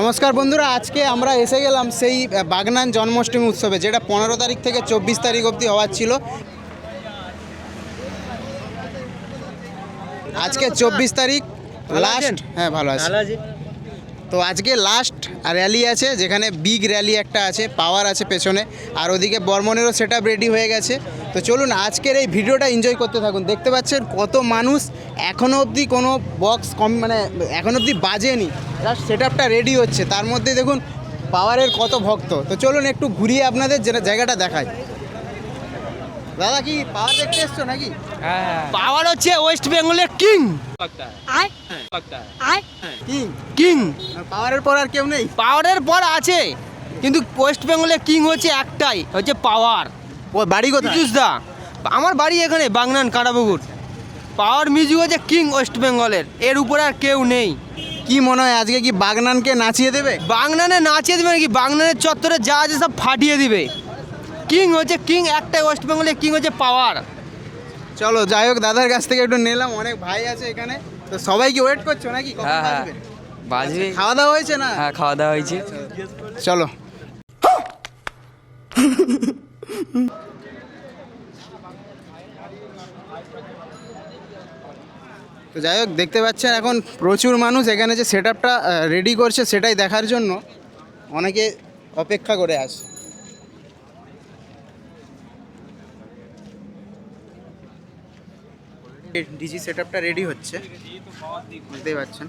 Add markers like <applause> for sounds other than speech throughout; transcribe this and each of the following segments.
নমস্কার বন্ধুরা আজকে আমরা এসে গেলাম সেই বাগনান জন্মাষ্টমী উৎসবে যেটা পনেরো তারিখ থেকে চব্বিশ তারিখ অবধি হওয়ার ছিল। আজকে চব্বিশ তারিখ লাস্ট হ্যাঁ ভালো আছে। তো আজকে লাস্ট র্যালি আছে, যেখানে বিগ র্যালি একটা আছে পাওয়ার আছে পেছনে, আর ওদিকে বর্মনেরও সেট রেডি হয়ে গেছে। তো চলুন আজকের এই ভিডিওটা এনজয় করতে থাকুন। দেখতে পাচ্ছেন কত মানুষ এখনও অবধি কোনো বক্স কম মানে এখনও অবধি বাজেনি। জাস্ট সেট রেডি হচ্ছে। তার মধ্যে দেখুন পাওয়ারের কত ভক্ত। তো চলুন একটু ঘুরিয়ে আপনাদের যেটা জায়গাটা দেখায় দাদা কি পাওয়ার দেখতে এসছো নাকি? পাওয়ার হচ্ছে ওয়েস্ট বেঙ্গলের কিং। কিং? কিং। পাওয়ারের পর আর কেউ নেই? পাওয়ারের পর আছে কিন্তু ওয়েস্ট বেঙ্গলের কিং হচ্ছে একটাই হচ্ছে পাওয়ার। ও বাড়ি কোথায়? দা আমার বাড়ি এখানে বাগনান কাঁটাপুকুর পাওয়ার মিউজিক হচ্ছে কিং ওয়েস্ট বেঙ্গলের এর উপরে আর কেউ নেই। কি মনে হয় আজকে কি বাগনানকে নাচিয়ে দেবে? বাগনানে নাচিয়ে দেবে নাকি? বাগনানের চত্বরে যা আছে সব ফাটিয়ে দিবে। কিং হচ্ছে কিং একটাই ওয়েস্ট বেঙ্গলের কিং হচ্ছে পাওয়ার চলো যাই হোক দাদার কাছ থেকে একটু নিলাম অনেক ভাই আছে এখানে। তো সবাই কি ওয়েট করছ নাকি? কখন হ্যাঁ, হ্যাঁ। আসবে? বাজবে। খাওয়া দাওয়া হয়েছে না? হ্যাঁ খাওয়া দাওয়া হয়েছে। চলো। তো যাই হোক দেখতে পাচ্ছেন এখন প্রচুর মানুষ এখানে যে সেট আপটা রেডি করছে সেটাই দেখার জন্য। অনেকে অপেক্ষা করে আসে ডিজি সেট আপটা রেডি হচ্ছে। বুঝতেই পারছেন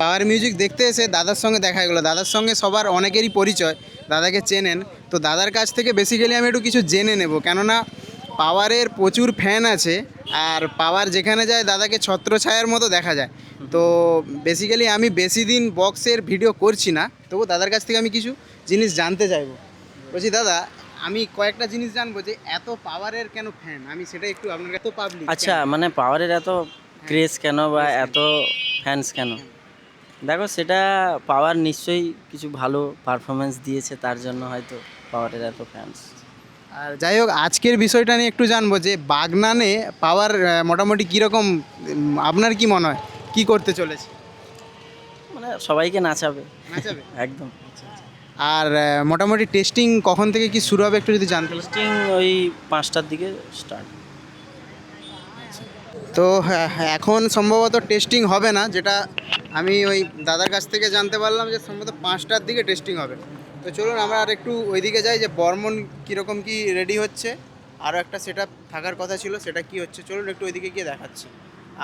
পাওয়ার মিউজিক দেখতে এসে দাদার সঙ্গে দেখা গেলো। দাদার সঙ্গে সবার অনেকেরই পরিচয়। দাদাকে চেনেন। তো দাদার কাছ থেকে বেসিক্যালি আমি একটু কিছু জেনে নেব। কেননা পাওয়ারের প্রচুর ফ্যান আছে। আর পাওয়ার যেখানে যায় দাদাকে ছত্রছায়ার মতো দেখা যায়। তো বেসিক্যালি আমি বেশি দিন বক্সের ভিডিও করছি না তবু দাদার কাছ থেকে আমি কিছু জিনিস জানতে চাইব। বলছি দাদা আমি কয়েকটা জিনিস জানব যে এত পাওয়ারের কেন ফ্যান আমি সেটা একটু আপনার এত পাবলিক আচ্ছা মানে পাওয়ারের এত ক্রেজ কেন বা এত ফ্যান্স কেন? দেখো সেটা পাওয়ার নিশ্চয়ই কিছু ভালো পারফরমেন্স দিয়েছে তার জন্য হয়তো পাওয়ারের এত ফ্যান্স আর যাই হোক আজকের বিষয়টা নিয়ে একটু জানব যে বাগনানে পাওয়ার মোটামুটি কীরকম আপনার কি মনে হয়? কী করতে চলেছে? মানে সবাইকে নাচাবে। নাচাবে? <laughs> একদম। আর মোটামুটি টেস্টিং কখন থেকে কি শুরু হবে একটু যদি জানতে টেস্টিং ওই পাঁচটার দিকে স্টার্ট তো হ্যাঁ, এখন সম্ভবত টেস্টিং হবে না যেটা আমি ওই দাদার কাছ থেকে জানতে পারলাম যে সম্ভবত পাঁচটার দিকে টেস্টিং হবে। তো চলুন আমরা আর একটু ওইদিকে যাই যে বর্মন কীরকম কি রেডি হচ্ছে আরও একটা সেট থাকার কথা ছিল, সেটা কি হচ্ছে? চলুন একটু ওইদিকে গিয়ে দেখাচ্ছি।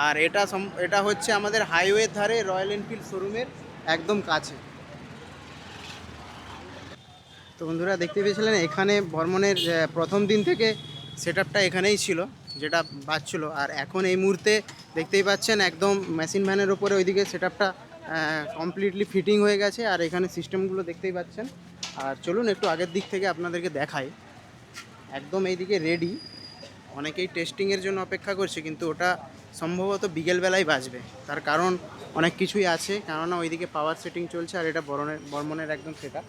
আর এটা এটা হচ্ছে আমাদের হাইওয়ের ধারে রয়্যাল এনফিল্ড শোরুমের একদম কাছে। তো বন্ধুরা, দেখতে পেয়েছিলেন, এখানে বর্মনের প্রথম দিন থেকে সেট এখানেই ছিল, যেটা বাজছিল। আর এখন এই মুহূর্তে দেখতেই পাচ্ছেন, একদম মেশিন ভ্যানের ওপরে ওইদিকে সেট কমপ্লিটলি ফিটিং হয়ে গেছে আর এখানে সিস্টেমগুলো দেখতেই পাচ্ছেন। আর চলুন একটু আগের দিক থেকে আপনাদেরকে দেখাই। একদম এইদিকে রেডি অনেকেই টেস্টিংয়ের জন্য অপেক্ষা করছে, কিন্তু ওটা সম্ভবত বিকেলবেলায় বাজবে। তার কারণ অনেক কিছুই আছে, কেননা ওইদিকে পাওয়ার সেটিং চলছে আর এটা বরণের বর্মনের একদম সেটা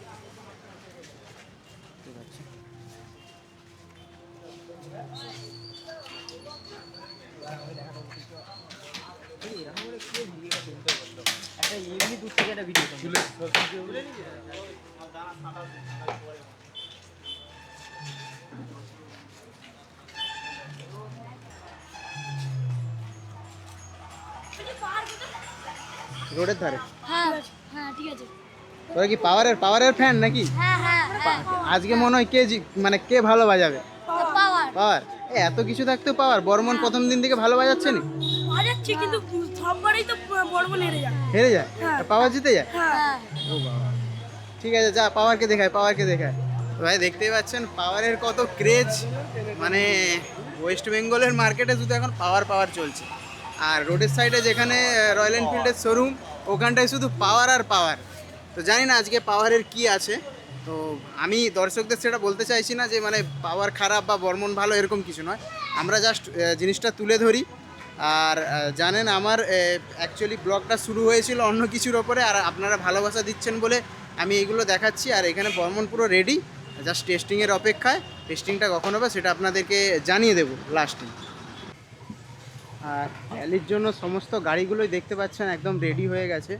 রোডের ধারে? হ্যাঁ হ্যাঁ ঠিক আছে। তোরা কি পাওয়ারের পাওয়ারের ফ্যান নাকি? হ্যাঁ হ্যাঁ হ্যাঁ আজকে মনে হয় কে মানে কে ভালো বাজাবে? পাওয়ার পাওয়ার এত কিছু থাকতেও পাওয়ার বর্মন প্রথম দিন থেকে ভালো বাজাচ্ছে নি? বাজাচ্ছি কিন্তু সববারই তো বড় হেরে যায়। হেরে যায়? পাওয়ার জিতে যায়? হ্যাঁ। ঠিক আছে যা পাওয়ারকে দেখায় পাওয়ারকে দেখায়। ভাই দেখতেই পাচ্ছেন পাওয়ারের কত ক্রেজ। মানে ওয়েস্ট বেঙ্গলের মার্কেটে শুধু এখন পাওয়ার পাওয়ার চলছে। আর রোডের সাইডে যেখানে রয়্যাল এনফিল্ডের শোরুম ওখানটায় শুধু পাওয়ার আর পাওয়ার তো জানি না আজকে পাওয়ারের কি আছে। তো আমি দর্শকদের সেটা বলতে চাইছি না যে মানে পাওয়ার খারাপ বা বর্মন ভালো এরকম কিছু নয়। আমরা জাস্ট জিনিসটা তুলে ধরি। আর জানেন আমার অ্যাকচুয়ালি ব্লগটা শুরু হয়েছিল অন্য কিছুর ওপরে, আর আপনারা ভালোবাসা দিচ্ছেন বলে আমি এইগুলো দেখাচ্ছি। আর এখানে বর্মন পুরো রেডি জাস্ট টেস্টিংয়ের অপেক্ষায়। টেস্টিংটা কখন হবে সেটা আপনাদেরকে জানিয়ে দেবো লাস্টে আর র্যালির জন্য সমস্ত গাড়িগুলোই দেখতে পাচ্ছেন, একদম রেডি হয়ে গেছে।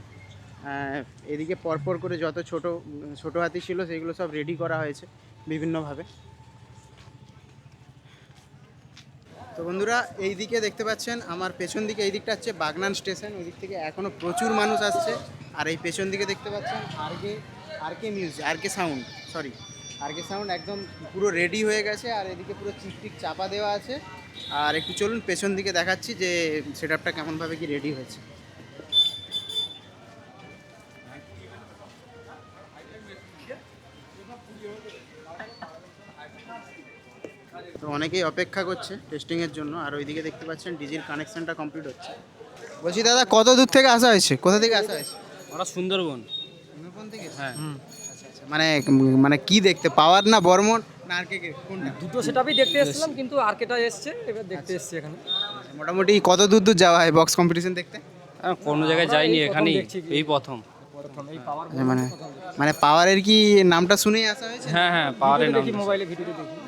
এদিকে পরপর করে যত ছোট ছোট হাতি ছিল, সেগুলো সব রেডি করা হয়েছে, বিভিন্নভাবে। তো বন্ধুরা, এই দিকে দেখতে পাচ্ছেন, আমার পেছন দিকে এই দিকটা হচ্ছে বাগনান স্টেশন। ওই দিক থেকে এখনও প্রচুর মানুষ আসছে। আর এই পেছন দিকে দেখতে পাচ্ছেন আর R K R K music R K sound sorry R K sound একদম পুরো রেডি হয়ে গেছে। আর এদিকে পুরো চিকটিক চাপা দেওয়া আছে। আর একটু চলুন, পেছন দিকে দেখাচ্ছি যে সেট আপটা কেমনভাবে কি রেডি হয়েছে। তো অনেকেই অপেক্ষা করছে টেস্টিংয়ের জন্য। আর ওইদিকে দেখতে পাচ্ছেন ডিজির কানেকশনটা কমপ্লিট হচ্ছে। বলছি দাদা কত দূর থেকে আসা হয়েছে? কোথা থেকে আসা হয়েছে? ওরা সুন্দরবন। সুন্দরবন থেকে? হ্যাঁ। আচ্ছা আচ্ছা। মানে মানে কি দেখতে? পাওয়ার না বর্মন? না আর কে কে কোনটা? দুটো সেটআপই দেখতে এসেছিলাম কিন্তু আর্কেটা এসছে এবার দেখতে এসেছি এখানে। মোটামুটি কত দূর দূর যাওয়া হয় বক্স কম্পিটিশন দেখতে? হ্যাঁ, কোনো জায়গায় আমরা যাইনি এই প্রথম এখানেই এই প্রথম। আচ্ছা, মানে মানে পাওয়ারের কি নামটা শুনেই আসা হয়েছে? হ্যাঁ হ্যাঁ পাওয়ারের নাম। মোবাইলে ভিডিওতে দেখি।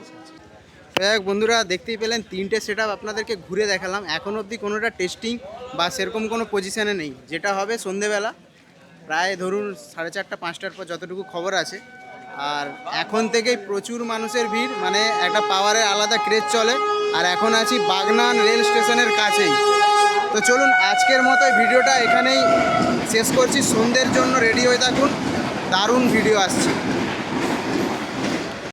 তো যাই বন্ধুরা, দেখতেই পেলেন তিনটে সেট আপনাদেরকে ঘুরে দেখালাম। এখন অবধি কোনোটা টেস্টিং বা সেরকম কোনো পজিশানে নেই। যেটা হবে সন্ধেবেলা, প্রায় ধরুন সাড়ে চারটা, পাঁচটার পর যতটুকু খবর আছে। আর এখন থেকেই প্রচুর মানুষের ভিড় মানে একটা পাওয়ারের আলাদা ক্রেজ চলে। আর এখন আছি বাগনান রেল স্টেশনের কাছেই। তো চলুন, আজকের মতো ভিডিওটা এখানেই শেষ করছি। সন্ধ্যের জন্য রেডি হয়ে থাকুন। দারুণ ভিডিও আসছে।